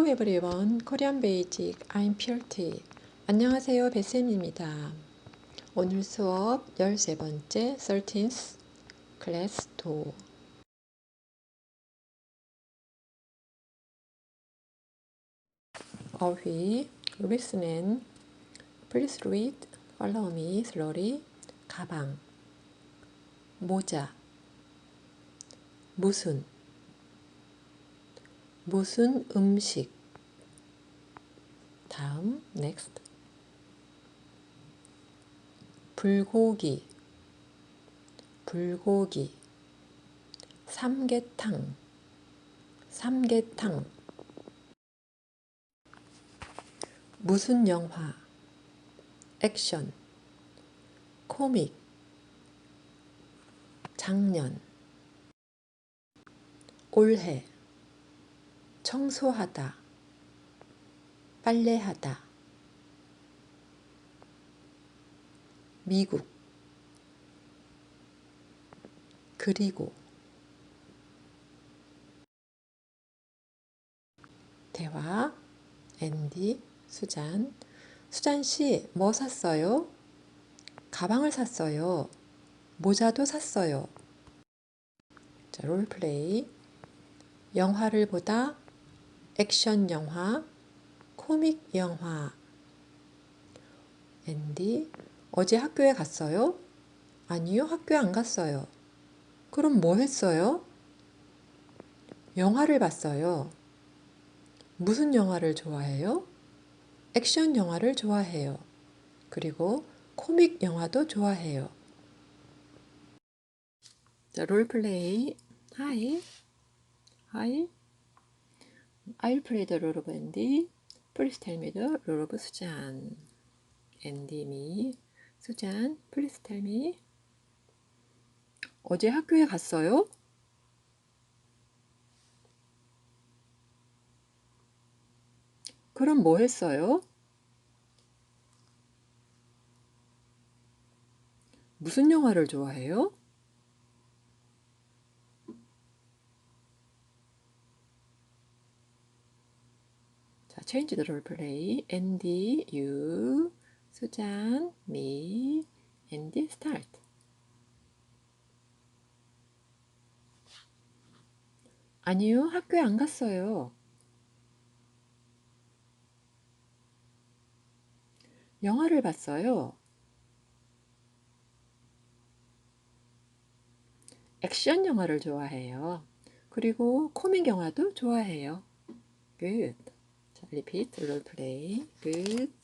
Hello everyone, Korean Basic, I'm Purity. 안녕하세요, 베쌤입니다. 오늘 수업 13번째 13th Class 2. 어휘, listening, please read, follow me slowly, 가방, 모자, 무슨, 무슨 음식? 다음 next. 불고기. 불고기. 삼계탕. 삼계탕. 무슨 영화? 액션. 코믹. 작년 올해 청소하다, 빨래하다. 미국, 그리고 대화, 앤디, 수잔. 수잔 씨, 뭐 샀어요? 가방을 샀어요. 모자도 샀어요. 자, 롤플레이. 영화를 보다 액션 영화, 코믹 영화. 앤디, 어제 학교에 갔어요? 아니요, 학교에 안 갔어요. 그럼 뭐 했어요? 영화를 봤어요. 무슨 영화를 좋아해요? 액션 영화를 좋아해요. 그리고 코믹 영화도 좋아해요. 자, 롤플레이. 하이. 하이. Role of Susan. Andy, me. Susan, please tell me. 어제 학교에 갔어요? 그럼 뭐 했어요? 무슨 영화를 좋아해요? Change the role play. Andy, you, 수잔, me, Andy, start. 아니요, 학교에 안 갔어요. 영화를 봤어요. 액션 영화를 좋아해요. 그리고 코믹 영화도 좋아해요. Good. 리핏, 롤플레이, 끝.